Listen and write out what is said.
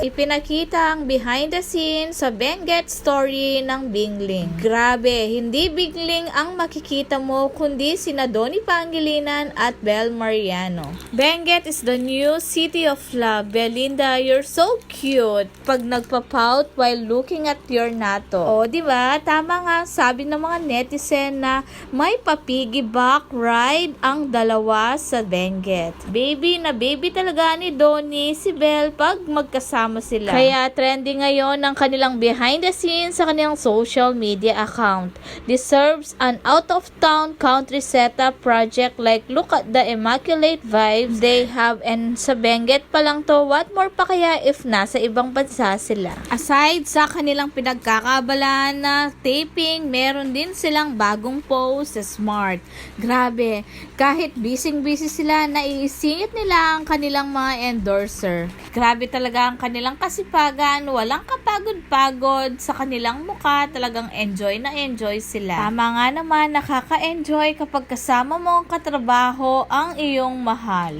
ipinakita ang behind the scenes sa Benguet story ng Bingling. Grabe, hindi Bingling ang makikita mo kundi sina Donnie Pangilinan at Bel Mariano. Benguet is the new city of love. Belinda, you're so cute. Pag nagpa-pout while looking at your nato. O, di ba? Tama nga sabi ng mga netizen na may papiggyback ride ang dalawa sa Benguet. Baby na baby talaga ni Donnie si Belle pag magkasama sila. Kaya trending ngayon ang kanilang behind the scenes sa kanilang social media account. Deserves an out-of-town country setup project like look at the immaculate vibes they have and sa Benguet pa lang to, what more pa kaya if nasa ibang bansa sila? Aside sa kanilang pinagkakabalaan na taping, meron din silang bagong post sa Smart. Grabe, kahit busy-busy sila, naiisingit nila ang kanilang mga endorser. Grabe talaga ang kanilang kasipagan, walang kapagod-pagod sa kanilang muka, talagang enjoy na enjoy sila. Tama nga naman, nakaka-enjoy kapag kasama mo ang katrabaho ang iyong mahal.